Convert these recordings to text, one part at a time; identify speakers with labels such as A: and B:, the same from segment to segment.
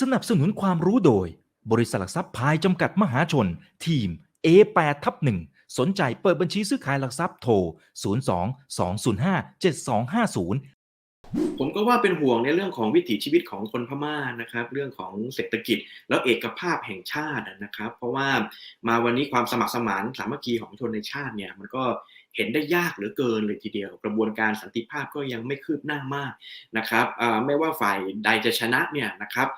A: สนับสนุนความรู้โดย บริษัทหลักทรัพย์พายจำกัดมหาชน ทีม A8 ทับ1สนใจเปิดบัญชีซื้อขายหลักทรัพย์โทร 02 205 7250
B: ผมก็ว่าเป็นห่วงในเรื่องของวิถีชีวิตของคนพม่านะครับ เรื่องของเศรษฐกิจแล้วเอกภาพแห่งชาตินะครับ เพราะว่ามาวันนี้ความสมัครสมานสามัคคีของชนในชาติเนี่ยมันก็เห็นได้ยากเหลือเกินเลยทีเดียว กระบวนการสันติภาพก็ยังไม่คืบหน้ามากนะครับไม่ว่าฝ่ายใดจะชนะเนี่ยนะครับ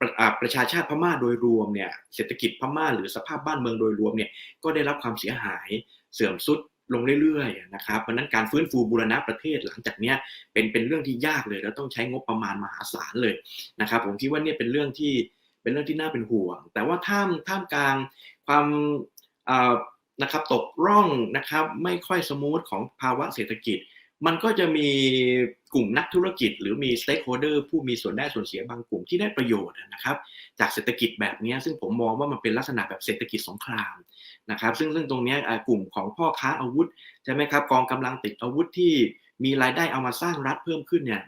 B: ประอ่าประชาชาติพม่าโดยรวมเนี่ยเศรษฐกิจพม่าหรือสภาพบ้านเมืองโดยรวมเนี่ยก็ได้รับความเสียหายเสื่อมทรุดลงเรื่อยๆนะครับเพราะนั้นการฟื้นฟูบูรณะประเทศหลังจากเนี้ยเป็นเป็นเรื่องที่ยากเลย แล้วต้องใช้งบประมาณมหาศาลเลยนะครับ ผมคิดว่าเนี่ยเป็นเรื่องที่เป็นเรื่องที่น่าเป็นห่วง แต่ว่าท่ามท่ามกลางความอ่านะครับตกร่องนะครับไม่ค่อยสมูทของภาวะเศรษฐกิจ มันก็จะมีกลุ่มนักธุรกิจ หรือมี stakeholder ผู้มีส่วนได้ส่วนเสียบางกลุ่มที่ได้ประโยชน์นะครับจากเศรษฐกิจแบบนี้ซึ่งผมมองว่ามันเป็นลักษณะแบบเศรษฐกิจสงครามนะครับซึ่งซึ่งตรงนี้กลุ่มของพ่อค้าอาวุธใช่ไหมครับกองกำลังติดอาวุธที่มีรายได้เอามาสร้างรัฐเพิ่มขึ้นเนี่ย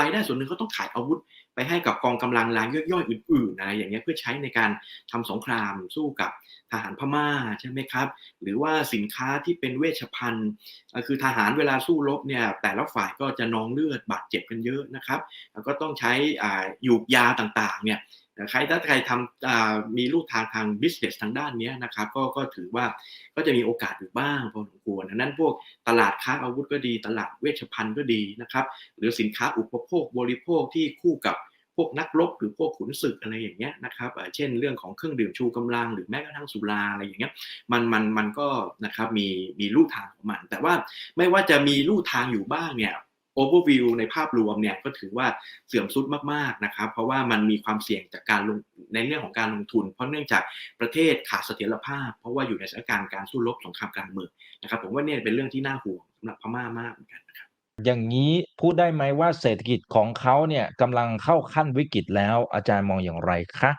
B: รายได้ส่วนหนึ่งเขาต้องขายอาวุธ ไปให้กับกองกำลังรายย่อยๆอื่นๆอะไรอย่างเงี้ยเพื่อใช้ในการทำสงครามสู้กับทหารพม่าใช่ไหมครับ หรือว่าสินค้าที่เป็นเวชภัณฑ์ คือทหารเวลาสู้รบเนี่ยแต่ละฝ่ายก็จะนองเลือดบาดเจ็บกันเยอะนะครับ แล้วก็ต้องใช้อ่าหยูกยาต่างๆเนี่ย ใครถ้าใครทำมีลูกทางทาง business ทางด้านนี้นะครับก็ก็ถือว่าก็จะมีโอกาสอยู่บ้างพอสมควรดังนั้นพวกตลาดค้าอาวุธก็ดี ตลาดเวชภัณฑ์ก็ดีนะครับหรือสินค้าอุปโภคบริโภคที่คู่กับพวกนักรบหรือพวกขุนศึกอะไรอย่างเงี้ยนะครับเอ่อเช่นเรื่องของเครื่องดื่มชูกำลังหรือแม้กระทั่งสุราอะไรอย่างเงี้ยมันมันมันก็นะครับมีมีลู่ทางของมัน แต่ว่าไม่ว่าจะมีลู่ทางอยู่บ้างเนี่ย overview ในภาพรวมเนี่ยก็ถือว่าเสื่อมทรุดมากๆนะครับ เพราะว่ามันมีความเสี่ยงจากการลงในเรื่องของการลงทุน เพราะเนื่องจากประเทศขาดเสถียรภาพ เพราะว่าอยู่ในสถานการณ์การสู้รบสงครามกลางเมืองนะครับ ผมว่าเนี่ยเป็นเรื่องที่น่าห่วงสำหรับพม่ามากเหมือนกันนะครับ
A: อย่างนี้พูดได้ไหมว่าเศรษฐกิจของเขาเนี่ยกำลังเข้าขั้นวิกฤตแล้วอาจารย์มองอย่างไรคะ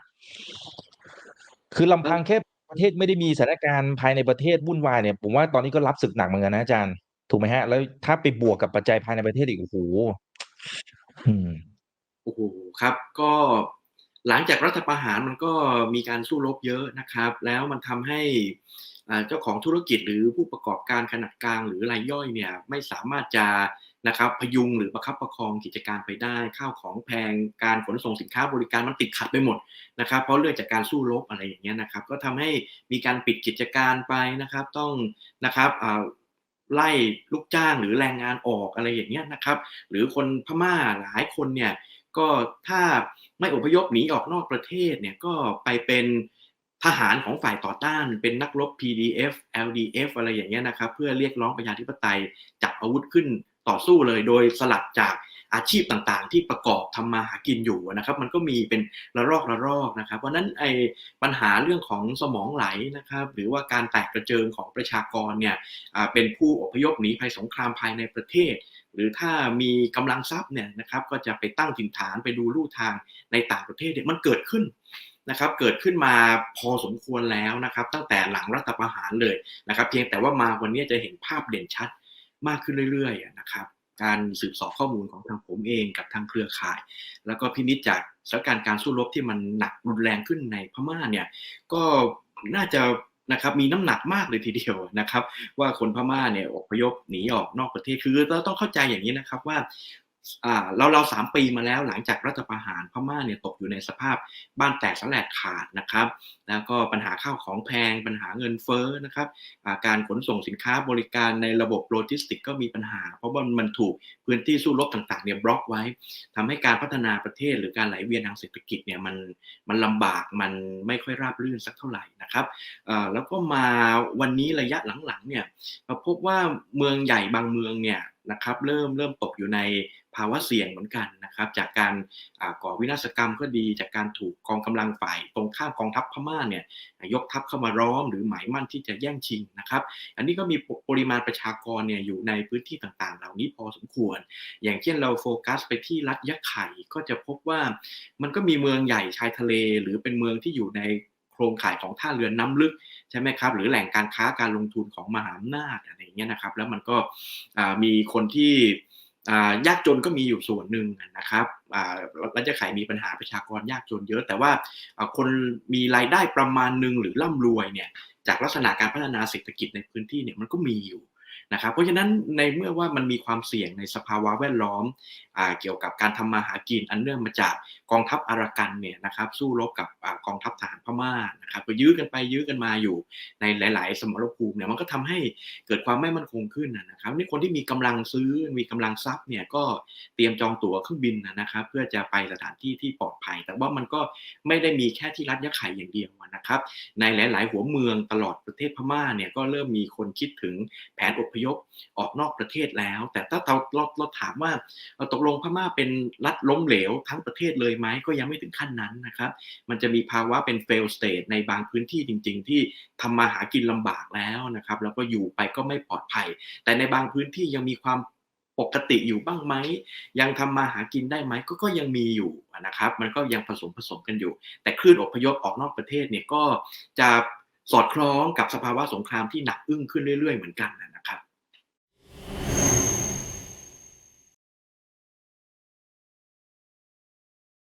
A: คือลำพังแค่ประเทศไม่ได้มีสถานการณ์ภายในประเทศวุ่นวายเนี่ยผมว่าตอนนี้ก็รับศึกหนักเหมือนกันนะอาจารย์ ถูกไหมฮะ แล้วถ้าไปบวกกับปัจจัยภายในประเทศอีกโอ้โหอืม
B: โอ้โหครับ ก็หลังจากรัฐประหารมันก็มีการสู้รบเยอะนะครับ แล้วมันทำให้เจ้าของธุรกิจหรือผู้ประกอบการขนาดกลางหรือรายย่อยเนี่ยไม่สามารถจะนะครับพยุงหรือประคับประคองกิจการไปได้ข้าวของแพงการขนส่งสินค้าบริการมันติดขัดไปหมดนะครับ เพราะเรื่องจากการสู้รบอะไรอย่างเงี้ยนะครับ ก็ทำให้มีการปิดกิจการไปนะครับ ต้องนะครับอ่า ไล่ลูกจ้างหรือแรงงานออกอะไรอย่างเงี้ยนะครับ หรือคนพม่าหลายคนเนี่ยก็ถ้าไม่อพยพหนีออกนอกประเทศเนี่ยก็ไปเป็นทหารของฝ่ายต่อต้านเป็นนักรบ PDF LDF อะไรอย่างเงี้ยนะครับ เพื่อเรียกร้องประชาธิปไตยจับอาวุธขึ้น ต่อสู้เลยโดยสลัดจากอาชีพต่างๆ ที่ประกอบทำมาหากินอยู่นะครับมันก็มีเป็นระลอกระลอกนะครับ เพราะนั้นไอ้ปัญหาเรื่องของสมองไหลนะครับหรือว่าการแตกกระเจิงของประชากรเนี่ยเป็นผู้อพยพหนีภัยสงครามภายในประเทศ หรือถ้ามีกำลังทรัพย์เนี่ยนะครับก็จะไปตั้งถิ่นฐานไปดูลู่ทางในต่างประเทศเนี่ยมันเกิดขึ้นนะครับเกิดขึ้นมาพอสมควรแล้วนะครับตั้งแต่หลังรัฐประหารเลยนะครับเพียงแต่ว่ามาวันนี้จะเห็นภาพเด่นชัด มากขึ้นเรื่อยๆนะครับการสืบสอบข้อมูลของทางผมเองกับทางเครือข่าย แล้วก็พินิจจากสถานการณ์การสู้รบที่มันหนักรุนแรงขึ้นในพม่าเนี่ยก็น่าจะนะครับมีน้ำหนักมากเลยทีเดียวนะครับ ว่าคนพม่าเนี่ยอพยพหนีออกนอกประเทศคือเราต้องเข้าใจอย่างนี้นะครับว่าอ่าเราเราสามปีมาแล้วหลังจากรัฐประหารพม่าเนี่ยตกอยู่ในสภาพบ้านแตกสลายขาดนะครับแล้วก็ปัญหาข้าวของแพง ปัญหาเงินเฟ้อนะครับาการขนส่งสินค้าบริการในระบบโลจิสติกก็มีปัญหา เพราะว่ามันถูกพื้นที่สู้รบต่างๆเนี่ยบล็อกไว้ทำให้การพัฒนาประเทศหรือการไหลเวียนทางเศรษฐกิจเนี่ยมันมันลำบากมันไม่ค่อยราบรื่นสักเท่าไหร่นะครับแล้วก็มาวันนี้ระยะหลังๆเนี่ยเราพบว่าเมืองใหญ่บางเมืองเนี่ยนะครับเริ่มเริ่มตกอยู่ในภาวะเสี่ยงเหมือนกันนะครับ จากการก่อวินาศกรรมก็ดี จากการถูกกองกำลังฝ่ายตรงข้ามกองทัพพม่าเนี่ยยกทัพเข้ามาล้อมหรือหมายมั่นที่จะแย่งชิงนะครับ อันนี้ก็มีปริมาณประชากรเนี่ยอยู่ในพื้นที่ต่างๆ เหล่านี้พอสมควร อย่างเช่นเราโฟกัสไปที่รัฐยะไข่ก็จะพบว่ามันก็มีเมืองใหญ่ชายทะเล หรือเป็นเมืองที่อยู่ในโครงข่ายของท่าเรือน้ำลึกใช่ไหมครับ หรือแหล่งการค้าการลงทุนของมหาอำนาจอะไรอย่างเงี้ยนะครับ แล้วมันก็มีคนที่ ยากจนก็มีอยู่ส่วนหนึ่งนะครับอ่ารัฐยาไขมีปัญหาประชากรยากจนเยอะ แต่ว่าอ่าคนมีรายได้ประมาณหนึ่งหรือร่ำรวยเนี่ยจากลักษณะการพัฒนาเศรษฐกิจในพื้นที่เนี่ยมันก็มีอยู่ นะครับเพราะฉะนั้นในเมื่อว่ามันมีความเสี่ยงในสภาวะแวดล้อมอเกี่ยวกับการทำมาหากินอันเนื่องมาจากกองทัพอารากันเนี่ยนะครับสู้รบกับอกองทัพทหารพม่านะครับก็ยื้อกันไปยื้อกันมาอยู่ในหลาย ๆ สมรภูมิเนี่ยมันก็ทำให้เกิดความไม่มั่นคงขึ้นนะครับนี่คนที่มีกำลังซื้อมีกำลังทรัพย์เนี่ยก็เตรียมจองตั๋วเครื่องบินนะครับ เพื่อจะไปสถานที่ที่ปลอดภัย แต่ว่ามันก็ไม่ได้มีแค่ที่รัฐยะไข่อย่างเดียวนะครับ ในหลาย ๆ หัวเมืองตลอดประเทศพม่าเนี่ยก็เริ่มมีคนคิดถึงแผนอพยพออกนอกประเทศแล้ว แต่ถ้าเราเราเราถามว่าเอ่อตกลงพม่าเป็นรัฐล้มเหลวทั้งประเทศเลยไหมก็ยังไม่ถึงขั้นนั้นนะครับ มันจะมีภาวะเป็น fail state ในบางพื้นที่จริง ๆ ที่ทำมาหากินลำบากแล้วนะครับ แล้วก็อยู่ไปก็ไม่ปลอดภัย แต่ในบางพื้นที่ยังมีความปกติอยู่บ้างไหม ยังทำมาหากินได้ไหมก็ก็ยังมีอยู่นะครับ มันก็ยังผสมผสมกันอยู่ แต่คลื่นอพยพออกนอกประเทศเนี่ยก็จะ สอดคล้องกับสภาวะสงครามที่หนักอึ้งขึ้นเรื่อยๆ เหมือนกันนะครับ